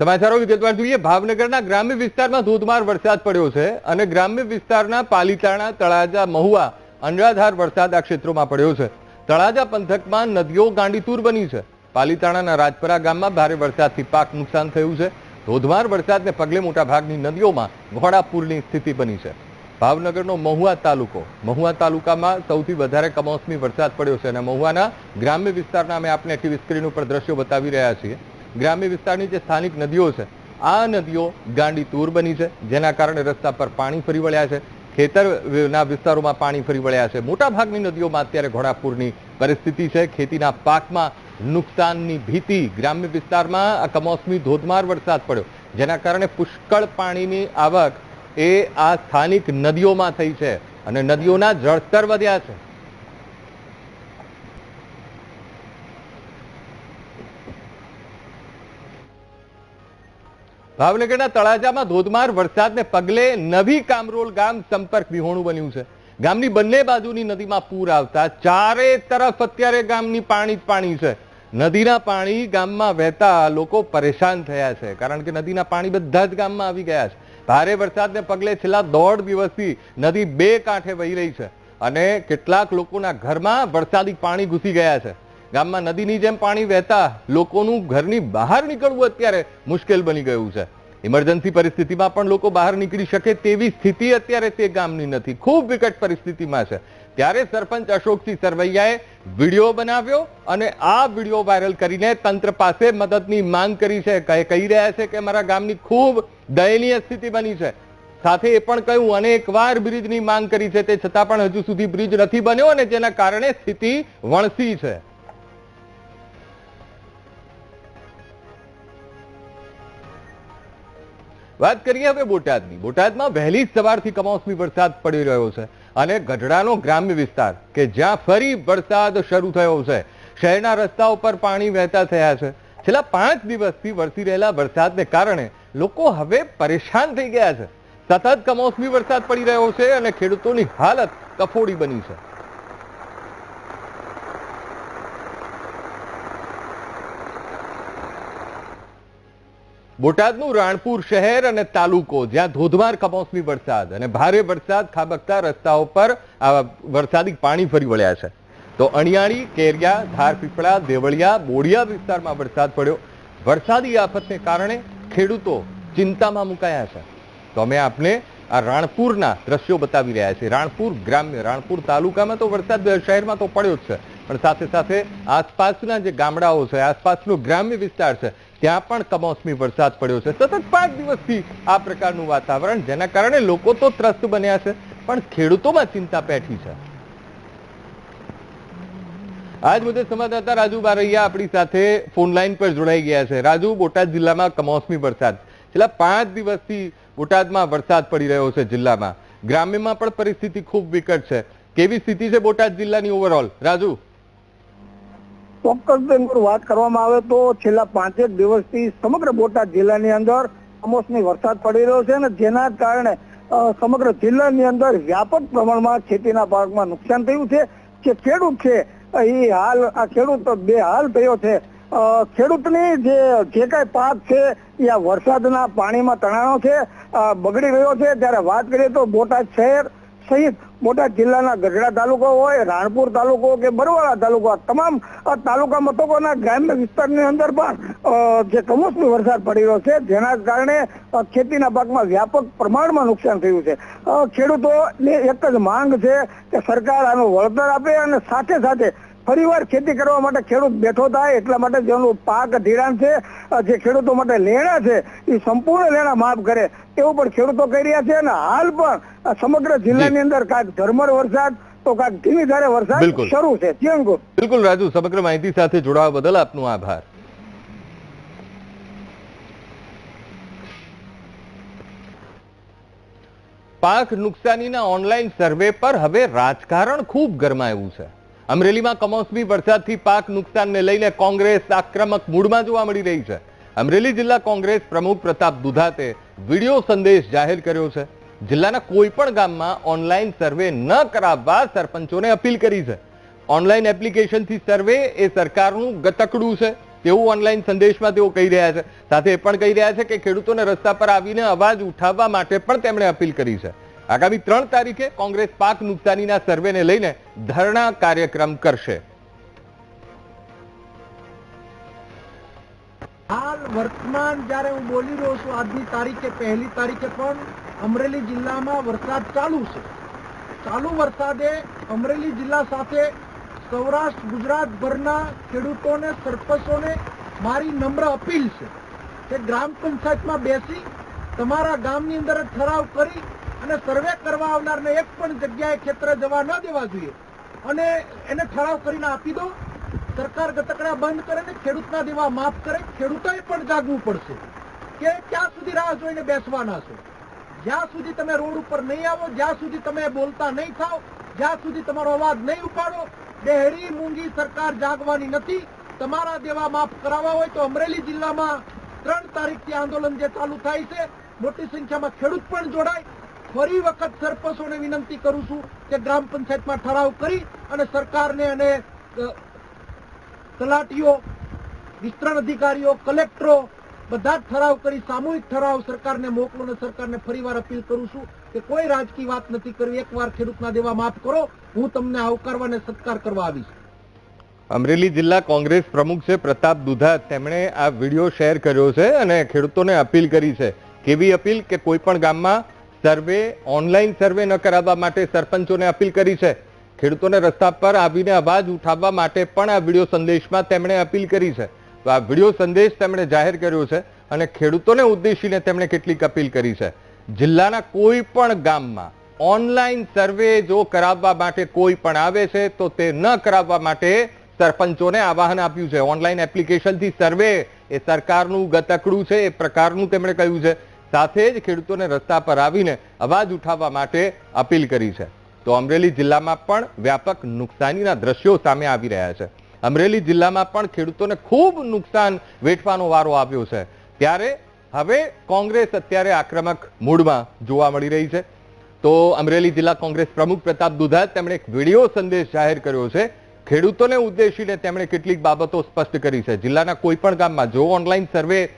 સમાચારો વિગતવાર જોઈએ. ભાવનગરના ગ્રામ્ય વિસ્તારમાં ધોધમાર વરસાદ પડ્યો છે અને ગ્રામ્ય વિસ્તારના પાલીતાણા, તળાજા, મહુવા, અનરાધાર વરસાદ આ ક્ષેત્રોમાં પડ્યો છે. તળાજા પંથકમાં નદીઓ ગાંડીતુર બની છે. પાલીતાણાના રાજપરા ગામમાં ભારે વરસાદથી પાક નુકસાન થયું છે. ધોધમાર વરસાદને પગલે મોટાભાગની નદીઓમાં ઘોડાપૂરની સ્થિતિ બની છે. ભાવનગરનો મહુવા તાલુકો. મહુવા તાલુકામાં સૌથી વધારે કમોસમી વરસાદ પડ્યો છે અને મહુવાના ગ્રામ્ય વિસ્તારના અમે આપને ટીવી સ્ક્રીન ઉપર દ્રશ્યો બતાવી રહ્યા છીએ. ગ્રામ્ય વિસ્તારની જે સ્થાનિક નદીઓ છે, આ નદીઓ ગાંડી તૂર બની છે, જેના કારણે રસ્તા પર પાણી ફરી વળ્યા છે, ખેતરના વિસ્તારોમાં પાણી ફરી વળ્યા છે. મોટાભાગની નદીઓમાં અત્યારે ઘોડાપૂરની પરિસ્થિતિ છે. ખેતીના પાકમાં નુકસાનની ભીતિ. ગ્રામ્ય વિસ્તારમાં આ કમોસમી ધોધમાર વરસાદ પડ્યો, જેના કારણે પુષ્કળ પાણીની આવક એ આ સ્થાનિક નદીઓમાં થઈ છે અને નદીઓના જળસ્તર વધ્યા છે. ભાવનગરના તળાજામાં ધોધમાર વરસાદને પગલે નવી કામરોલ ગામ સંપર્ક વિહોણું બન્યું છે. ગામની બંને બાજુની નદીમાં પૂર આવતા ચારે તરફ અત્યારે ગામની પાણી જ પાણી છે. નદીના પાણી ગામમાં વહેતા લોકો પરેશાન થયા છે, કારણ કે નદીના પાણી બધા જ ગામમાં આવી ગયા છે. ભારે વરસાદને પગલે છેલ્લા દોઢ દિવસથી નદી બે કાંઠે વહી રહી છે અને કેટલાક લોકોના ઘરમાં વરસાદી પાણી ઘૂસી ગયા છે. ગામમાં નદીની જેમ પાણી વહેતા લોકોનું ઘરની બહાર નીકળવું અત્યારે મુશ્કેલ બની ગયું છે. ઇમરજન્સી પરિસ્થિતિમાં પણ લોકો બહાર નીકળી શકે તેવી સ્થિતિ અત્યારે તે ગામની નથી. ખૂબ વિકટ પરિસ્થિતિમાં છે. ત્યારે સરપંચ અશોકસિંહ સરવૈયાએ વીડિયો બનાવ્યો અને આ વીડિયો વાયરલ કરીને તંત્ર પાસે મદદની માંગ કરી છે. કહી રહ્યા છે કે મારા ગામની ખૂબ દયનીય સ્થિતિ બની છે. સાથે એ પણ કહ્યું અનેકવાર બ્રિજની માંગ કરી છે. તે છતાં પણ હજુ સુધી બ્રિજ નથી બન્યો અને જેના કારણે સ્થિતિ વણસી છે. વાત કરીએ હવે બોટાદની. બોટાદમાં વહેલી સવારથી કમોસમી વરસાદ પડી રહ્યો છે અને ગઢડાનો ગ્રામ્ય વિસ્તાર કે જ્યાં ફરી વરસાદ શરૂ થયો છે. શહેરના રસ્તા ઉપર પાણી વહેતા થયા છે. છેલ્લા પાંચ દિવસથી વરસી રહેલા વરસાદને કારણે લોકો હવે પરેશાન થઈ ગયા છે. સતત કમોસમી વરસાદ પડી રહ્યો છે અને ખેડૂતોની હાલત કફોડી બની છે. બોટાદનું રાણપુર શહેર અને તાલુકો, જ્યાં ધોધમાર કમોસમી વરસાદ અને ભારે વરસાદ ખાબકતા રસ્તાઓ પર વરસાદી પાણી ફરી વળ્યા છે. તો અણિયાળી, કેરિયા, ધારપીપળા, દેવળિયા, બોડિયા વિસ્તારમાં વરસાદ પડ્યો. વરસાદી આફતને કારણે ખેડૂતો ચિંતામાં મુકાયા છે. તો અમે આપને આ રાણપુરના દ્રશ્યો બતાવી રહ્યા છીએ. રાણપુર ગ્રામ્ય, રાણપુર તાલુકામાં તો વરસાદ શહેરમાં તો પડ્યો જ છે. પણ સાથે સાથે આસપાસના જે ગામડાઓ છે, આસપાસનો ગ્રામ્ય વિસ્તાર છે ત્યાં પણ કમોસમી વરસાદ પડ્યો છે. સતત પાંચ દિવસથી આ પ્રકારનું વાતાવરણ, જેના કારણે લોકો તો ત્રસ્ત બન્યા છે, પણ ખેડૂતોમાં ચિંતા પેઠી છે. આજ મુદ્દે સંવાદદાતા રાજુ બારૈયા આપણી સાથે ફોન લાઈન પર જોડાઈ ગયા છે. રાજુ, બોટાદ જિલ્લામાં કમોસમી વરસાદ. છેલ્લા પાંચ દિવસથી બોટાદમાં વરસાદ પડી રહ્યો છે જિલ્લામાં. ગ્રામ્યમાં પણ પરિસ્થિતિ ખૂબ વિકટ છે. કેવી સ્થિતિ છે બોટાદ જિલ્લાની ઓવરઓલ રાજુ? ચોક્કસ બેન વાત કરવામાં આવે તો છેલ્લા પાંચેક દિવસથી સમગ્ર બોટાદ જિલ્લાની અંદર કમોસમી વરસાદ પડી રહ્યો છે અને જેના કારણે સમગ્ર જિલ્લાની અંદર વ્યાપક પ્રમાણમાં ખેતીના પાકમાં નુકસાન થયું છે. જે ખેડૂત છે એ હાલ, આ ખેડૂત બે હાલ થયો છે. ખેડૂતની જે જે કાંઈ પાક છે, એ આ વરસાદના પાણીમાં તણાણો છે બગડી રહ્યો છે. ત્યારે વાત કરીએ તો બોટાદ શહેર સહિત બોટાદ જિલ્લાના ગઢડા તાલુકો હોય, રાણપુર તાલુકો કે બરવાળા તાલુકો તમામ તાલુકા મથકોના ગ્રામ્ય વિસ્તારની અંદર પણ જે કમોસમી વરસાદ પડી રહ્યો છે, જેના કારણે ખેતીના પાકમાં વ્યાપક પ્રમાણમાં નુકસાન થયું છે. ખેડૂતો એક જ માંગ છે કે સરકાર આનું વળતર આપે અને સાથે સાથે ફરીવાર ખેતી કરવા માટે ખેડૂત બેઠો થાય એટલા માટે જેનું પાક ધિરાણ છે જે ખેડૂતો માટે લેણા છે એ સંપૂર્ણ લેણા માફ કરે. એવું પણ ખેડૂતો કહી રહ્યા છે અને હાલ પણ સમગ્ર જિલ્લાની અંદર કાંઈક ઝરમર વરસાદ તો કાંઈક ધીમી ધારે વરસાદ શરૂ છે. ચિયંગુ બિલકુલ રાજુ સમગ્ર માહિતી સાથે જોડાવા બદલ આપનો આભાર. પાક નુકસાનીના ઓનલાઈન સર્વે પર હવે રાજકારણ ખૂબ ગરમાયું છે. અમરેલીમાં કમોસમી વરસાદથી પાક નુકસાનને લઈને કોંગ્રેસ આક્રમક મૂડમાં જોવા મળી રહી છે. અમરેલી જિલ્લા કોંગ્રેસ પ્રમુખ પ્રતાપ દુધાતે વીડિયો સંદેશ જાહેર કર્યો છે. જિલ્લાના કોઈ પણ ગામમાં ઓનલાઈન સર્વે ન કરાવવા સરપંચોને અપીલ કરી છે. ઓનલાઈન એપ્લિકેશનથી સર્વે એ સરકારનું ગતકડું છે. તેવું ઓનલાઈન સંદેશમાં તેઓ કહી રહ્યા છે. સાથે એ પણ કહી રહ્યા છે કે ખેડૂતોને રસ્તા પર આવીને અવાજ ઉઠાવવા માટે પણ તેમણે અપીલ કરી છે. આગામી ત્રણ તારીખે કોંગ્રેસ પાક નુકસાનીના સર્વેને લઈને ધરણા કાર્યક્રમ કરશે. હાલ વર્તમાન જ્યારે હું બોલી રહ્યો છું, આજની તારીખે, પહેલી તારીખે પણ અમરેલી જિલ્લામાં વરસાદ ચાલુ છે. ચાલુ વરસાદે અમરેલી જિલ્લા સાથે સૌરાષ્ટ્ર ગુજરાતભરના ખેડૂતોને, સરપંચોને મારી નમ્ર અપીલ છે કે ગ્રામ પંચાયતમાં બેસી, તમારા ગામની અંદર ઠરાવ કરી અને સર્વે કરવા આવનારને એક પણ જગ્યાએ ખેતરે જવા ન દેવા જોઈએ. અને એને ઠરાવ કરીને આપી દો. સરકાર ગતકડા બંધ કરે ને ખેડૂતના દેવા માફ કરે. ખેડૂતોએ પણ જાગવું પડશે કે ક્યાં સુધી રાહ જોઈને બેસવાના છો? જ્યાં સુધી તમે રોડ ઉપર નહીં આવો, જ્યાં સુધી તમે બોલતા નહીં થાવ, જ્યાં સુધી તમારો અવાજ નહીં ઉપાડો, ડેહરી મૂંગી સરકાર જાગવાની નથી. તમારા દેવા માફ કરાવવા હોય તો અમરેલી જિલ્લામાં ત્રણ તારીખથી આંદોલન જે ચાલુ થાય છે, મોટી સંખ્યામાં ખેડૂત પણ જોડાય ફરી વખત સરપંચોને વિનંતી કરું છું કે ગ્રામ પંચાયતમાં ઠરાવ કરી અને સરકારને અને તલાટીઓ, વિસ્તરણ અધિકારીઓ, કલેક્ટરો બધા જ ઠરાવ કરી, સામૂહિક ઠરાવ સરકારને મોકલો અને સરકારને ફરીવાર અપીલ કરું છું કે કોઈ રાજકીય વાત નથી કરવી. એકવાર ખેડૂતના દેવા માફ કરો. હું તમને આવકારવા અને સત્કાર કરવા આવીશ. અમરેલી જિલ્લા કોંગ્રેસ પ્રમુખ છે પ્રતાપ દુધા. તેમણે આ વીડિયો શેર કર્યો છે અને ખેડૂતોને અપીલ કરી છે. કેવી અપીલ? કે કોઈ પણ ગામમાં સર્વે, ઓનલાઈન સર્વે ન કરાવવા માટે સરપંચોને અપીલ કરી છે. ખેડૂતોને રસ્તા પર આવીને અવાજ ઉઠાવવા માટે પણ આ વીડિયો સંદેશમાં તેમણે અપીલ કરી છે. તો આ વીડિયો સંદેશ તેમણે જાહેર કર્યો છે અને ખેડૂતોને ઉદ્દેશીને તેમણે કેટલીક અપીલ કરી છે. જિલ્લાના કોઈ પણ ગામમાં ઓનલાઈન સર્વે જો કરાવવા માટે કોઈ પણ આવે છે, તો તે ન કરાવવા માટે સરપંચોને આવાહન આપ્યું છે. ઓનલાઈન એપ્લિકેશનથી સર્વે એ સરકારનું ગતકડું છે, એ પ્રકારનું તેમણે કહ્યું છે. સાથે જ ખેડૂતોને રસ્તા પર આવીને અવાજ ઉઠાવવા માટે અપીલ કરી છે. તો અમરેલી જિલ્લામાં પણ વ્યાપક નુકસાનીના દ્રશ્યો સામે આવી રહ્યા છે. અમરેલી જિલ્લામાં પણ ખેડૂતોને ખૂબ નુકસાન વેઠવાનો વારો આવ્યો છે. ત્યારે હવે કોંગ્રેસ અત્યારે આક્રમક મૂડમાં જોવા મળી રહી છે. તો અમરેલી જિલ્લા કોંગ્રેસ પ્રમુખ પ્રતાપ દુધા તેમણે એક વીડિયો સંદેશ જાહેર કર્યો છે. ખેડૂતોને ઉદ્દેશીને તેમણે કેટલીક બાબતો સ્પષ્ટ કરી છે. જિલ્લાના કોઈ પણ ગામમાં જો ઓનલાઈન સર્વે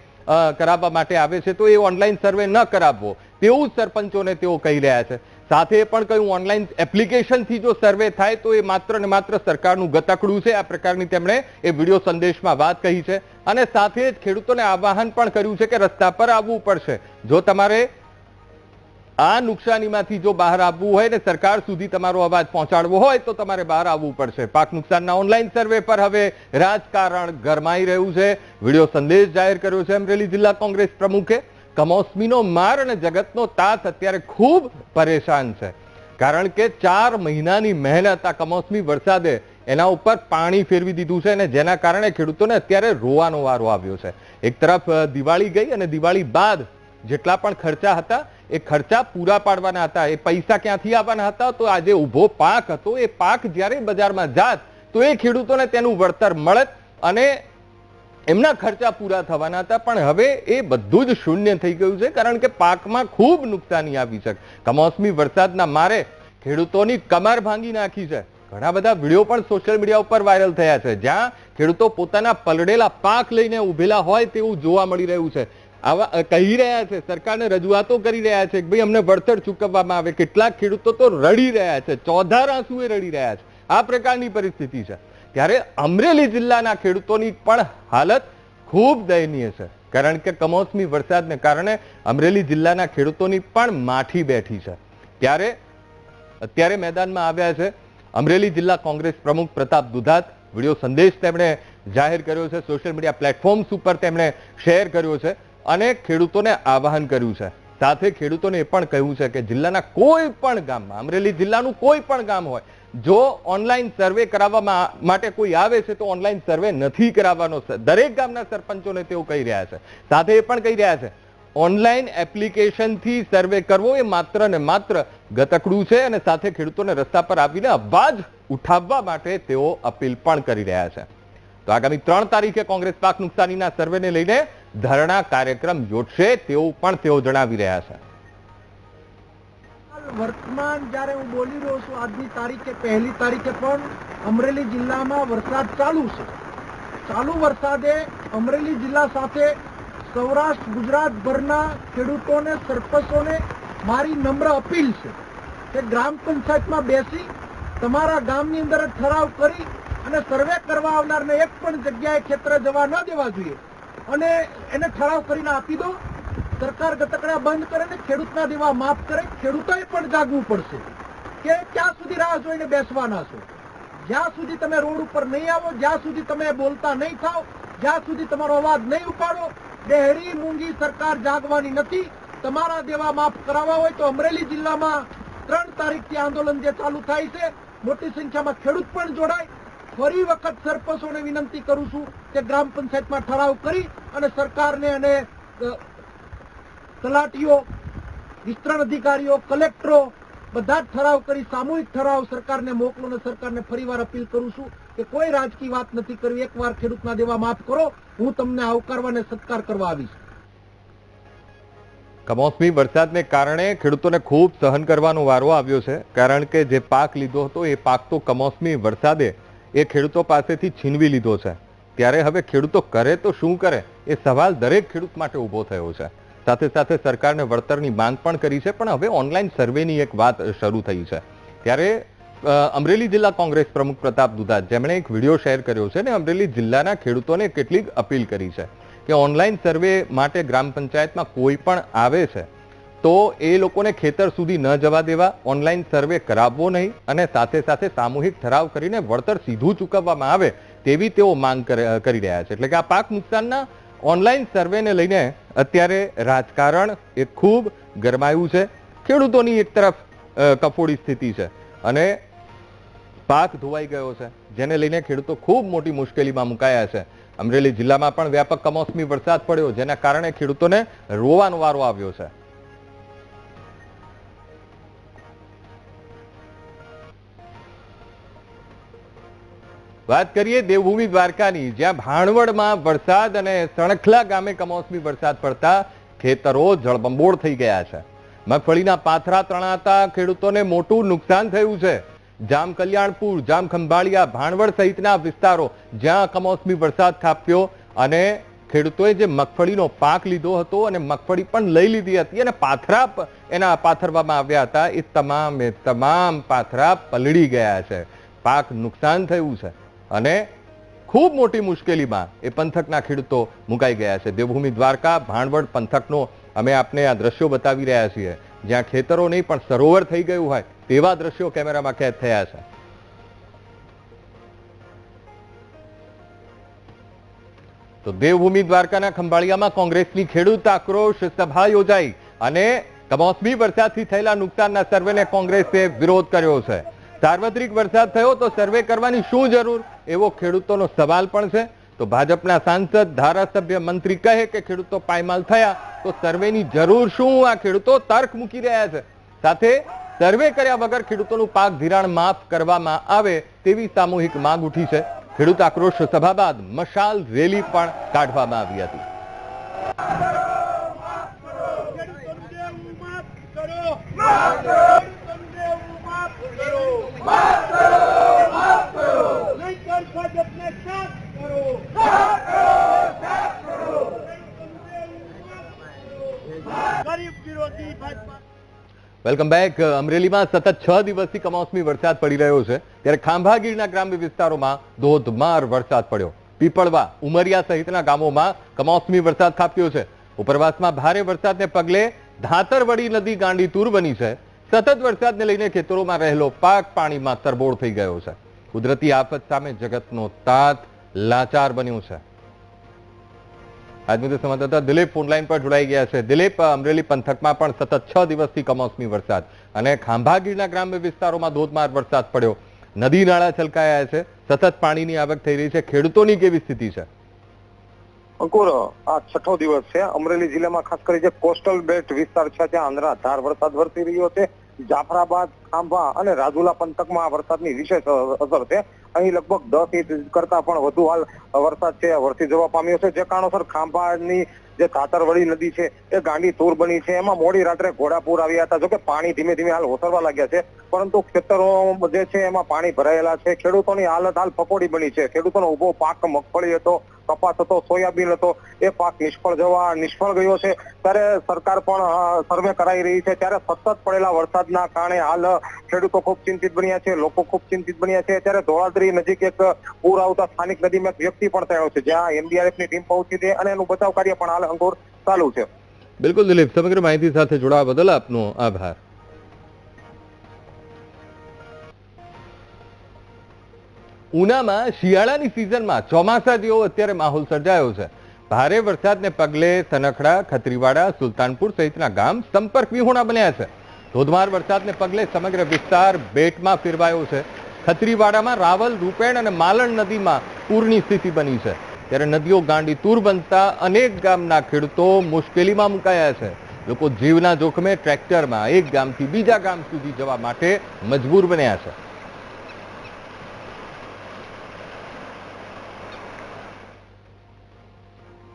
કરાવવા માટે આવે છે, તો એ ઓનલાઈન સર્વે ન કરાવવો. તેવું જ સરપંચોને તેઓ કહી રહ્યા છે. સાથે પણ કહ્યું ઓનલાઈન એપ્લિકેશનથી જો સર્વે થાય, તો એ માત્ર ને માત્ર સરકારનું ગતકડું છે. આ પ્રકારની તેમણે એ વીડિયો સંદેશમાં વાત કહી છે. અને સાથે જ ખેડૂતોને આવાહન પણ કર્યું છે કે રસ્તા પર આવવું પડશે. જો તમારે આ નુકસાનીમાંથી જો બહાર આવવું હોય ને સરકાર સુધી તમારો અવાજ પહોંચાડવો હોય તો તમારે બહાર આવવું પડશે. પાક નુકસાનના ઓનલાઈન સર્વે પર હવે રાજકારણ ગરમાઈ રહ્યું છે. વીડિયો સંદેશ જાહેર કર્યો છે અમરેલી જિલ્લા કોંગ્રેસ પ્રમુખે. કમોસમીનો માર અને જગતનો તાત અત્યારે ખૂબ પરેશાન છે. કારણ કે ચાર મહિનાની મહેનત આ કમોસમી વરસાદે એના ઉપર પાણી ફેરવી દીધું છે અને જેના કારણે ખેડૂતોને અત્યારે રોવાનો વારો આવ્યો છે. એક તરફ દિવાળી ગઈ અને દિવાળી બાદ જેટલા પણ ખર્ચા હતા એ ખર્ચા પૂરા પાડવાના હતા, એ પૈસા ક્યાંથી આવવાના હતા? તો આજે ઊભો પાક હતો, એ પાક જ્યારે બજારમાં જાત, તો એ ખેડૂતોને તેનું વળતર મળત અને એમના ખર્ચા પૂરા થવાના હતા. પણ હવે એ બધું જ શૂન્ય થઈ ગયું છે, કારણ કે પાકમાં ખૂબ નુકસાની આવી છે. કમોસમી વરસાદના મારે ખેડૂતોની કમર ભાંગી નાખી છે. ઘણા બધા વીડિયો પણ સોશિયલ મીડિયા ઉપર વાયરલ થયા છે. જ્યાં ખેડૂતો પોતાના પલળેલા પાક લઈને ઉભેલા હોય તેવું જોવા મળી રહ્યું છે. આવા કહી રહ્યા છે, સરકારને રજૂઆતો કરી રહ્યા છે કે ભાઈ અમને વળતર ચૂકવવામાં આવે, કેટલાક ખેડૂતો તો રડી રહ્યા છે, ચોધાર આંસુએ રડી રહ્યા છે. આ પ્રકારની પરિસ્થિતિ છે. ત્યારે અમરેલી જિલ્લાના ખેડૂતોની પણ હાલત ખૂબ દયનીય છે. કારણ કે કમોસમી વરસાદને કારણે અમરેલી જિલ્લાના ખેડૂતોની પણ માઠી બેઠી છે. ત્યારે, અત્યારે મેદાનમાં આવ્યા છે. અમરેલી જિલ્લા કોંગ્રેસ પ્રમુખ પ્રતાપ દુધાત વીડિયો સંદેશ તેમણે જાહેર કર્યો છે. સોશિયલ મીડિયા પ્લેટફોર્મ્સ ઉપર તેમણે શેર કર્યો છે. અને ખેડૂતોને આવાહન કર્યું છે. સાથે ખેડૂતોને એ પણ કહ્યું છે કે જિલ્લાના કોઈ પણ ગામમાં, અમરેલી જિલ્લાનું કોઈ પણ ગામ હોય, જો ઓનલાઈન સર્વે કરાવવા માટે કોઈ આવે છે તો ઓનલાઈન સર્વે નથી કરાવવાનો દરેક ગામના સરપંચોને તેઓ કહી રહ્યા છે. સાથે એ પણ કહી રહ્યા છે, ઓનલાઈન એપ્લિકેશનથી સર્વે કરવો એ માત્ર ને માત્ર ગતકડું છે અને સાથે ખેડૂતોને રસ્તા પર આવીને અવાજ ઉઠાવવા માટે તેઓ અપીલ પણ કરી રહ્યા છે. તો આગામી ત્રણ તારીખે કોંગ્રેસ પાક નુકસાનીના સર્વેને લઈને ધરણા કાર્યક્રમ યોજશે તેવું પણ તેઓ જણાવી રહ્યા છે. વર્તમાન જ્યારે હું બોલી રહ્યો છું, આજની તારીખે, પહેલી તારીખે પણ અમરેલી જિલ્લામાં વરસાદ ચાલુ છે. ચાલુ વરસાદે અમરેલી જિલ્લા સાથે સૌરાષ્ટ્ર, ગુજરાતભરના ખેડૂતોને, સરપંચોને મારી નમ્ર અપીલ છે કે ગ્રામ પંચાયતમાં બેસી, તમારા ગામની અંદર ઠરાવ કરી અને સર્વે કરવા આવનારને એક પણ જગ્યાએ ખેતર જવા ન દેવા જોઈએ. અને એને ઠરાવ કરીને આપી દો. સરકાર ગતકડા બંધ કરે ને ખેડૂતના દેવા માફ કરે. ખેડૂતોએ પણ જાગવું પડશે કે ક્યાં સુધી રાહ જોઈને બેસવાના છો? જ્યાં સુધી તમે રોડ ઉપર નહીં આવો, જ્યાં સુધી તમે બોલતા નહીં થાવ જ્યાં સુધી તમારો અવાજ નહીં ઉપાડો, ડેહરી મૂંગી સરકાર જાગવાની નથી. તમારા દેવા માફ કરાવવા હોય તો અમરેલી જિલ્લામાં ત્રણ તારીખથી આંદોલન જે ચાલુ થાય છે, મોટી સંખ્યામાં ખેડૂત પણ જોડાય ફરી વખત સરપંચોને વિનંતી કરું છું કે ગ્રામ પંચાયતમાં ઠરાવ કરી અને સરકારને અને તલાટીઓ, વિસ્તરણ અધિકારીઓ, કલેક્ટરો બધા જ ઠરાવ કરી, સામૂહિક ઠરાવ સરકારને મોકલો અને સરકારને ફરીવાર અપીલ કરું છું કે કોઈ રાજકીય વાત નથી કરવી. એકવાર ખેડૂતના દેવા માફ કરો. હું તમને આવકારવા અને સત્કાર કરવા આવીશ. કમોસમી વરસાદને કારણે ખેડૂતોને ખૂબ સહન કરવાનો વારો આવ્યો છે. કારણ કે જે પાક લીધો હતો, એ પાક તો કમોસમી વરસાદે એ ખેડૂતો પાસેથી છીનવી લીધો છે. ત્યારે હવે ખેડૂતો કરે તો શું કરે? એ સવાલ દરેક ખેડૂત માટે ઊભો થયો છે. સાથે સાથે સરકારને વળતરની માંગ પણ કરી છે, પણ હવે ઓનલાઈન સર્વેની એક વાત શરૂ થઈ છે. ત્યારે અમરેલી જિલ્લા કોંગ્રેસ પ્રમુખ પ્રતાપ દુધા, જેમણે એક વીડિયો શેર કર્યો છે ને અમરેલી જિલ્લાના ખેડૂતોને કેટલીક અપીલ કરી છે કે ઓનલાઈન સર્વે માટે ગ્રામ પંચાયતમાં કોઈ પણ આવે છે તો એ લોકોને ખેતર સુધી ન જવા દેવા, ઓનલાઈન સર્વે કરાવવો નહીં અને સાથે સાથે સામૂહિક ઠરાવ કરીને વળતર સીધું ચૂકવવામાં આવે તેવી તેઓ માંગ કરે- રહ્યા છે. એટલે કે આ પાક નુકસાનના ઓનલાઈન સર્વેને લઈને અત્યારે રાજકારણ એ ખૂબ ગરમાયું છે. ખેડૂતોની એક તરફ કફોડી સ્થિતિ છે અને પાક ધોવાઈ ગયો છે, જેને લઈને ખેડૂતો ખૂબ મોટી મુશ્કેલીમાં મુકાયા છે. અમરેલી જિલ્લામાં પણ વ્યાપક કમોસમી વરસાદ પડ્યો, જેના કારણે ખેડૂતોને રોવાનો વારો આવ્યો છે. વાત કરીએ દેવભૂમિ દ્વારકાની, જ્યાં ભાણવડમાં વરસાદ અને સણખલા ગામે કમોસમી વરસાદ પડતા ખેતરો જળબંબોળ થઈ ગયા છે. મગફળીના પાથરા તણાતા ખેડૂતોને મોટું નુકસાન થયું છે. જામ કલ્યાણપુર, જામ ખંભાળિયા, ભાણવડ સહિતના વિસ્તારો જ્યાં કમોસમી વરસાદ થાપ્યો અને ખેડૂતોએ જે મગફળીનો પાક લીધો હતો અને મગફળી પણ લઈ લીધી હતી અને પાથરા એના પાથરવામાં આવ્યા હતા, એ તમામે તમામ પાથરા પલળી ગયા છે. પાક નુકસાન થયું છે. અને ખૂબ મોટી મુશ્કેલીમાં એ પંથકના ખેડૂતો મુકાઈ ગયા છે. દેવભૂમિ દ્વારકા, ભાણવડ પંથકનો અમે આપને આ દ્રશ્યો બતાવી રહ્યા છીએ. જ્યાં ખેતરો નહીં, પણ સરોવર થઈ ગયું હોય તેવા દ્રશ્યો કેમેરામાં કેદ થયા છે. તો દેવભૂમિ દ્વારકાના ખંભાળિયામાં કોંગ્રેસની ખેડૂત આક્રોશ સભા યોજાઈ અને કમોસમી વરસાદથી થયેલા નુકસાનના સર્વેને કોંગ્રેસે વિરોધ કર્યો છે. સાર્વત્રિક વરસાદ થયો તો સર્વે કરવાની શું જરૂર? એવો ખેડૂતોનો સવાલ પણ છે. તો ભાજપના સાંસદ, ધારાસભ્ય મંત્રી કહે કે ખેડૂતો પાયમાલ થયા, તો સર્વેની જરૂર શું? આ ખેડૂતો તર્ક મૂકી રહ્યા છે. સાથે સર્વે કર્યા વગર ખેડૂતોનું પાક ધિરાણ માફ કરવામાં આવે તેવી સામૂહિક માંગ ઉઠી છે. ખેડૂત આક્રોશ સભા બાદ મશાલ રેલી પણ કાઢવામાં આવી હતી. વેલકમ બેક અમરેલીમાં સતત છ દિવસથી કમોસમી વરસાદ પડી રહ્યો છે. ત્યારે ખાંભાગીરના ગ્રામ્ય વિસ્તારોમાં ધોધમાર વરસાદ પડ્યો. પીપળવા, ઉમરિયા સહિતના ગામોમાં કમોસમી વરસાદ ખાબક્યો છે. ઉપરવાસમાં ભારે વરસાદને પગલે ધાતરવડી નદી ગાંડીતુર બની છે. સતત વરસાદને લઈને ખેતરોમાં રહેલો પાક પાણીમાં તરબોળ થઈ ગયો છે. કુદરતી આફત સામે જગતનો તાત લાચાર બન્યું છે. આજ મુદ્દે સંવાદદાતા દિલીપ ફોનલાઈન પર જોડાઈ ગયા છે. દિલીપ અમરેલી પંથકમાં પણ સતત છ દિવસથી કમોસમી વરસાદ અને ખાંભાગીરના ગ્રામ્ય વિસ્તારોમાં ધોધમાર વરસાદ પડ્યો. નદી નાળા છલકાયા છે. સતત પાણીની આવક થઈ રહી છે. ખેડૂતોની કેવી સ્થિતિ છે? અંકુર, આ છઠ્ઠો દિવસ છે. અમરેલી જિલ્લામાં ખાસ કરી જે કોસ્ટલ બેલ્ટ વિસ્તાર છે, ત્યાં ધાર વરસાદ વરસી રહ્યો છે. જાફરાબાદ, ખાંભા અને રાજુલા પંથકમાં આ વરસાદની વિશેષ અસર છે. અહીં લગભગ દસ ઇંચ કરતા પણ વધુ હાલ વરસાદ છે, વરસી જવા પામ્યો છે. જે કારણોસર ખાંભાની જે તાતરવડી નદી છે, એ ગાંડી તૂર બની છે. એમાં મોડી રાત્રે ઘોડાપુર આવ્યા હતા. જોકે પાણી ધીમે ધીમે હાલ ઓસરવા લાગ્યા છે. પરંતુ ખેતરો જે છે, એમાં પાણી ભરાયેલા છે. ખેડૂતોની હાલત હાલ ફકોડી બની છે. ખેડૂતોનો ઊભો પાક મગફળી હતો. કપાસ હતો સોયાબીન હતો, એ પાક નિષ્ફળ જવા, નિષ્ફળ ગયો છે. ત્યારે સરકાર પણ સર્વે કરાઈ રહી છે. ત્યારે સતત પડેલા વરસાદના કારણે હાલ ખેડૂતો ખૂબ ચિંતિત બન્યા છે, લોકો ખૂબ ચિંતિત બન્યા છે. ત્યારે ધોળાદરી નજીક એક પૂર આવતા સ્થાનિક નદીમાં એક વ્યક્તિ પણ થયો છે, જ્યાં એનડીઆરએફની ટીમ પહોંચી છે અને એનું બચાવ કાર્ય પણ હાલ અંગોર ચાલુ છે. બિલકુલ દિલીપ, સમગ્ર માહિતી સાથે જોડાવા બદલ આપનો આભાર. ઉનામાં શિયાળાની સિઝનમાં ચોમાસા જેવો અત્યારે માહોલ સર્જાયો છે. ભારે વરસાદને પગલે સનખડા, ખત્રીવાડા, સુલતાનપુર સહિતના ગામ સંપર્ક વિહોણા બન્યા છે. ધોધમાર વરસાદને પગલે સમગ્ર વિસ્તાર બેટમાં ફેરવાયો છે. ખત્રીવાડામાં રાવલ, રૂપેણ અને માલણ નદીમાં પૂરની સ્થિતિ બની છે. ત્યારે નદીઓ ગાંડી તૂર બનતા અનેક ગામના ખેડૂતો મુશ્કેલીમાં મુકાયા છે. લોકો જીવના જોખમે ટ્રેક્ટરમાં એક ગામથી બીજા ગામ સુધી જવા માટે મજબૂર બન્યા છે.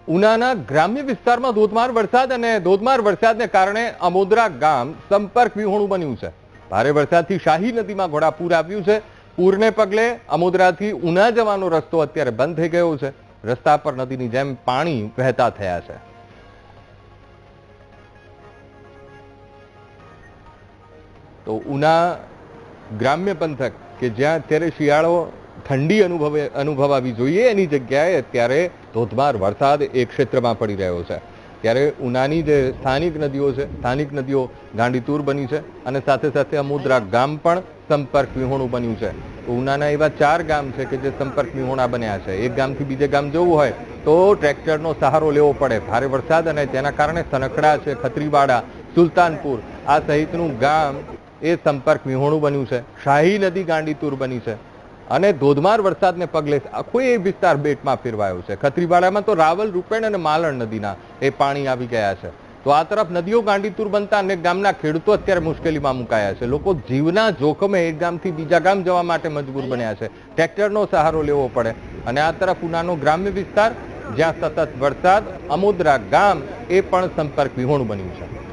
ઉનાના ગ્રામ્ય વિસ્તારમાં ધોધમાર વરસાદ અને ધોધમાર વરસાદને કારણે અમોદરા ગામ સંપર્ક વિહોણું બન્યું છે. ભારે વરસાદથી શાહી નદીમાં ઘોડાપૂર આવ્યું છે. પૂરને પગલે અમોદરાથી ઉના જવાનો રસ્તો અત્યારે બંધ થઈ ગયો છે. રસ્તા પર નદીની જેમ પાણી વહેતા થયા છે. તો ઉના ગ્રામ્ય પંથક કે જ્યાં અત્યારે શિયાળો ઠંડી અનુભવે અનુભવાવી જોઈએ એની જગ્યાએ અત્યારે ધોધમાર વરસાદ એ ક્ષેત્રમાં પડી રહ્યો છે. ત્યારે ઉનાની જે સ્થાનિક નદીઓ છે, સ્થાનિક નદીઓ ગાંડીતુર બની છે અને સાથે સાથે અમુદ્રા ગામ પણ સંપર્ક વિહોણું બન્યું છે. ઉનાના એવા ચાર ગામ છે કે જે સંપર્ક વિહોણા બન્યા છે. એક ગામથી બીજે ગામ જવું હોય તો ટ્રેક્ટરનો સહારો લેવો પડે. ભારે વરસાદ અને તેના કારણે સનખડા છે, ખત્રીવાડા, સુલતાનપુર, આ સહિતનું ગામ એ સંપર્ક વિહોણું બન્યું છે. શાહી નદી ગાંડીતુર બની છે. અને ધોધમાર વરસાદને પગલે આખો એ વિસ્તાર બેટમાં ફેરવાયો છે. ખત્રીવાડામાં તો રાવલ, રૂપેણ અને માલણ નદીના એ પાણી આવી ગયા છે. તો આ તરફ નદીઓ ગાંડીતુર બનતા અનેક ગામના ખેડૂતો અત્યારે મુશ્કેલીમાં મુકાયા છે. લોકો જીવના જોખમે એક ગામથી બીજા ગામ જવા માટે મજબૂર બન્યા છે. ટ્રેક્ટરનો સહારો લેવો પડે અને આ તરફ ઉનાનો ગ્રામ્ય વિસ્તાર, જ્યાં સતત વરસાદ, અમોદરા ગામ એ પણ સંપર્ક વિહોણું બન્યું છે.